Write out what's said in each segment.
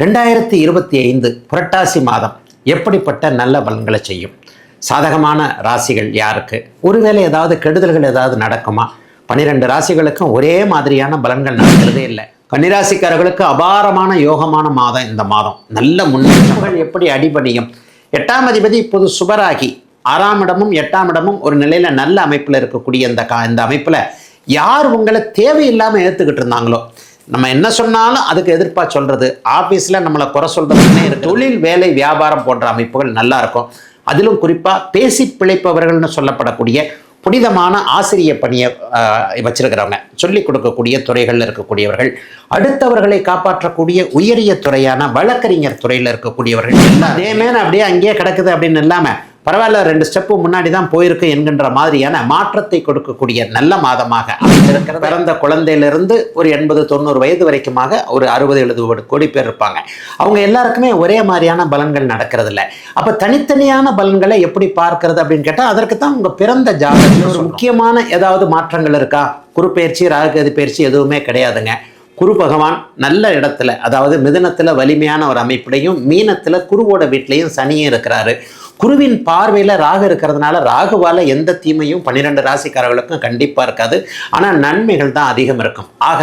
ரெண்டாயிரத்தி இருபத்தி ஐந்து புரட்டாசி மாதம் எப்படிப்பட்ட நல்ல பலன்களை செய்யும்? சாதகமான ராசிகள் யாருக்கு? ஒருவேளை ஏதாவது கெடுதல்கள் ஏதாவது நடக்குமா? பன்னிரெண்டு ராசிகளுக்கும் ஒரே மாதிரியான பலன்கள் நடக்கிறதே இல்லை. கன்னிராசிக்காரர்களுக்கு அபாரமான யோகமான மாதம் இந்த மாதம். நல்ல முன்னேற்றங்கள் எப்படி அடிபணியும்? எட்டாம் அதிபதி இப்போது சுபராகி. ஆறாம் இடமும் எட்டாம் இடமும் ஒரு நிலையில நல்ல அமைப்பில் இருக்கக்கூடிய இந்த கா இந்த அமைப்பில் யார் உங்களை தேவையில்லாமல் ஏற்றுக்கிட்டு இருந்தாங்களோ? நம்ம என்ன சொன்னாலும் அதுக்கு எதிர்ப்பாக சொல்கிறது ஆஃபீஸில் நம்மளை குறை சொல்கிறதுனே தொழில் வேலை வியாபாரம் போன்ற அமைப்புகள் நல்லா இருக்கும். அதிலும் குறிப்பாக பேசி பிழைப்பவர்கள்னு சொல்லப்படக்கூடிய புனிதமான ஆசிரிய பணியை வச்சிருக்கிறவங்க. சொல்லிக் கொடுக்கக்கூடிய துறைகளில் இருக்கக்கூடியவர்கள். அடுத்தவர்களை காப்பாற்றக்கூடிய உயரிய துறையான வழக்கறிஞர் துறையில் இருக்கக்கூடியவர்கள். அதே மேலே அப்படியே அங்கேயே கிடக்குது அப்படின்னு இல்லாமல் பரவாயில்ல ரெண்டு ஸ்டெப்பு முன்னாடி தான் போயிருக்கு என்கின்ற மாதிரியான மாற்றத்தை கொடுக்கக்கூடிய நல்ல மாதமாக அமைந்திருக்கிறது. பிறந்த குழந்தையிலிருந்து ஒரு எண்பது தொண்ணூறு வயது வரைக்குமாக ஒரு அறுபது எழுபது கோடி பேர் இருப்பாங்க. அவங்க எல்லாருக்குமே ஒரே மாதிரியான பலன்கள் நடக்கிறது இல்லை அப்போ தனித்தனியான பலன்களை எப்படி பார்க்கிறது அப்படின்னு கேட்டால் அதற்கு தான் உங்கள் பிறந்த ஜாதகத்தில் ஒரு முக்கியமான ஏதாவது மாற்றங்கள் இருக்கா? குருப்பெயர்ச்சி ராகுகதி பயிற்சி எதுவுமே கிடையாதுங்க. குரு பகவான் நல்ல இடத்துல அதாவது மிதுனத்தில் வலிமையான ஒரு அமைப்புலையும் மீனத்தில் குருவோட வீட்லேயும் சனியும் இருக்கிறாரு. குருவின் பார்வையில் ராகு இருக்கிறதுனால ராகுவால் எந்த தீமையும் பன்னிரெண்டு ராசிக்காரர்களுக்கும் கண்டிப்பாக இருக்காது. ஆனால் நன்மைகள் தான் அதிகம் இருக்கும். ஆக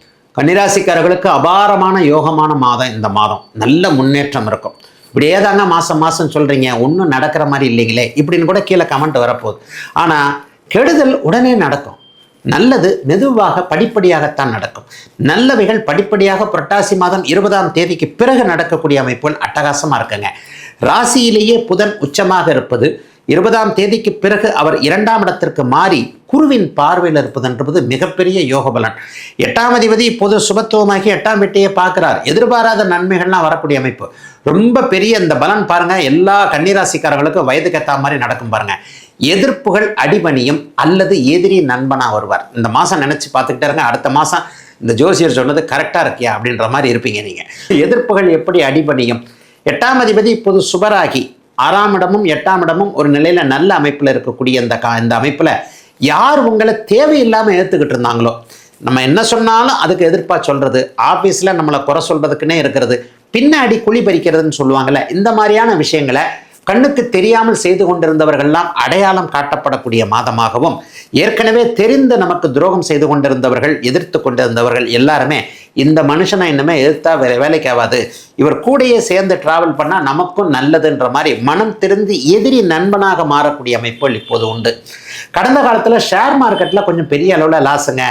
கன்னிராசிக்காரர்களுக்கு அபாரமான யோகமான மாதம் இந்த மாதம். நல்ல முன்னேற்றம் இருக்கும். இப்படியே தாங்க மாதம் மாதம் சொல்கிறீங்க ஒன்றும் நடக்கிற மாதிரி இல்லைங்களே. இப்படின்னு கூட கீழே கமெண்ட் வரப்போகுது. ஆனால் கெடுதல் உடனே நடக்கும். நல்லது மெதுவாக படிப்படியாகத்தான் நடக்கும். நல்லவைகள் படிப்படியாக புரட்டாசி மாதம் இருபதாம் தேதிக்கு பிறகு நடக்கக்கூடிய அமைப்புகள் அட்டகாசமாக இருக்குங்க. ராசியிலேயே புதன் உச்சமாக இருப்பது இருபதாம் தேதிக்கு பிறகு அவர் இரண்டாம் இடத்திற்கு மாறி குருவின் பார்வையில் இருப்பதுன்றது மிகப்பெரிய யோக பலன். எட்டாம் அதிபதி இப்போது சுபத்துவமாகி எட்டாம் வீட்டையே பார்க்கிறார். எதிர்பாராத நன்மைகள்லாம் வரக்கூடிய அமைப்பு. ரொம்ப பெரிய இந்த பலன் பாருங்க. எல்லா கன்னிராசிக்காரர்களுக்கும் வயதுக்கு ஏற்ற மாதிரி நடக்கும் பாருங்க. எதிர்ப்புகள் அடிபணியும் அல்லது எதிரி நண்பனா வருவார். இந்த மாதம் நினச்சி பார்த்துக்கிட்டே இருங்க. அடுத்த மாதம் இந்த ஜோசியர் சொன்னது கரெக்டாக இருக்கியா அப்படின்ற மாதிரி இருப்பீங்க நீங்கள் எதிர்ப்புகள் எப்படி அடிபணியும்? எட்டாம் அதிபதி இப்போது சுபராகி. ஆறாம் இடமும் எட்டாம் இடமும் ஒரு நிலையில் நல்ல அமைப்பில் இருக்கக்கூடிய இந்த கா இந்த அமைப்பில் யார் உங்களை தேவையில்லாமல் ஏற்றுக்கிட்டு இருந்தாங்களோ? நம்ம என்ன சொன்னாலும் அதுக்கு எதிர்ப்பாக சொல்கிறது ஆஃபீஸில் நம்மளை குறை சொல்கிறதுக்குன்னே இருக்கிறது. பின்னாடி குழி பறிக்கிறதுன்னு சொல்லுவாங்கள்ல இந்த மாதிரியான விஷயங்களை கண்ணுக்கு தெரியாமல் செய்து கொண்டிருந்தவர்கள்லாம் அடையாளம் காட்டப்படக்கூடிய மாதமாகவும் ஏற்கனவே தெரிந்து நமக்கு துரோகம் செய்து கொண்டிருந்தவர்கள் எதிர்த்து கொண்டிருந்தவர்கள் எல்லாருமே இந்த மனுஷனை இன்னுமே எதிர்த்தா வேற வேலைக்கு ஆகாது. இவர் கூடயே சேர்ந்து டிராவல் பண்ணால் நமக்கும் நல்லதுன்ற மாதிரி மனம் திருந்து எதிரி நண்பனாக மாறக்கூடிய அமைப்புகள் இப்போது உண்டு. கடந்த காலத்தில் ஷேர் மார்க்கெட்டில் கொஞ்சம் பெரிய அளவில் லாஸுங்க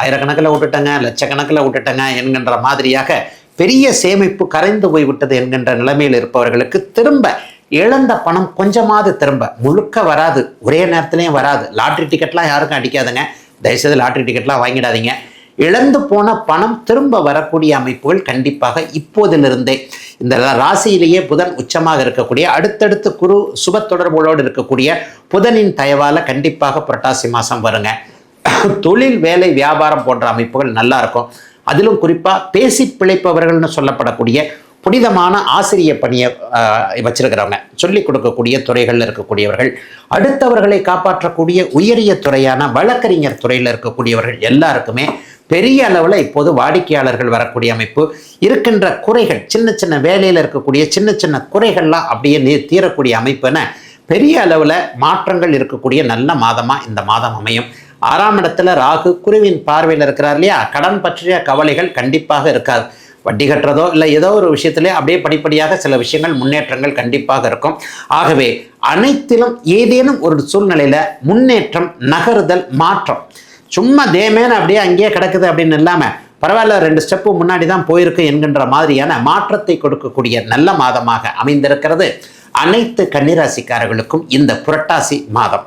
ஆயிரக்கணக்கில் விட்டுட்டங்க லட்சக்கணக்கில் விட்டுட்டங்க என்கின்ற மாதிரியாக பெரிய சேமிப்பு கரைந்து போய்விட்டது என்கின்ற நிலைமையில் இருப்பவர்களுக்கு திரும்ப இழந்த பணம் கொஞ்சமாவது திரும்ப. முழுக்க வராது. ஒரே நேரத்துலையும் வராது. லாட்ரி டிக்கெட்லாம் யாருக்கும் அடிக்காதுங்க. தயவுசெய்து லாட்ரி டிக்கெட்லாம் வாங்கிடாதீங்க. இழந்து போன பணம் திரும்ப வரக்கூடிய அமைப்புகள் கண்டிப்பாக இப்போதிலிருந்தே இந்த ராசியிலேயே புதன் உச்சமாக இருக்கக்கூடிய அடுத்தடுத்து குரு சுப தொடர்புகளோடு இருக்கக்கூடிய புதனின் தயவால் கண்டிப்பாக புரட்டாசி மாதம் வருங்க. தொழில் வேலை வியாபாரம் போன்ற அமைப்புகள் நல்லா இருக்கும். அதிலும் குறிப்பாக பேசி பிழைப்பவர்கள்னு சொல்லப்படக்கூடிய புனிதமான ஆசிரிய பணியை வச்சிருக்கிறவங்க. சொல்லிக் கொடுக்கக்கூடிய துறைகளில் இருக்கக்கூடியவர்கள் அடுத்தவர்களை காப்பாற்றக்கூடிய உயரிய துறையான வழக்கறிஞர் துறையில் இருக்கக்கூடியவர்கள் எல்லாருக்குமே பெரிய அளவில் இப்போது வாடிக்கையாளர்கள் வரக்கூடிய அமைப்பு இருக்கின்ற குறைகள் சின்ன சின்ன வேலையில் இருக்கக்கூடிய சின்ன சின்ன குறைகள்லாம் அப்படியே நீ தீரக்கூடிய அமைப்புன்னு பெரிய அளவில் மாற்றங்கள் இருக்கக்கூடிய நல்ல மாதமாக இந்த மாதம் அமையும். ஆறாம் இடத்துல ராகு குருவின் பார்வையில் இருக்கிறார் இல்லையா? கடன் பற்றிய கவலைகள் கண்டிப்பாக இருக்காது. வட்டி கட்டுறதோ இல்லை ஏதோ ஒரு விஷயத்திலே அப்படியே படிப்படியாக சில விஷயங்கள் முன்னேற்றங்கள் கண்டிப்பாக இருக்கும். ஆகவே அனைத்திலும் ஏதேனும் ஒரு சூழ்நிலையில் முன்னேற்றம் நகருதல் மாற்றம் சும்மா தேமேன்னு அப்படியே அங்கேயே கிடக்குது அப்படின்னு இல்லாமல் பரவாயில்ல ரெண்டு ஸ்டெப்பு முன்னாடி தான் போயிருக்கு என்கின்ற மாதிரியான மாற்றத்தை கொடுக்கக்கூடிய நல்ல மாதமாக அமைந்திருக்கிறது அனைத்து கன்னிராசிக்காரர்களுக்கும் இந்த புரட்டாசி மாதம்.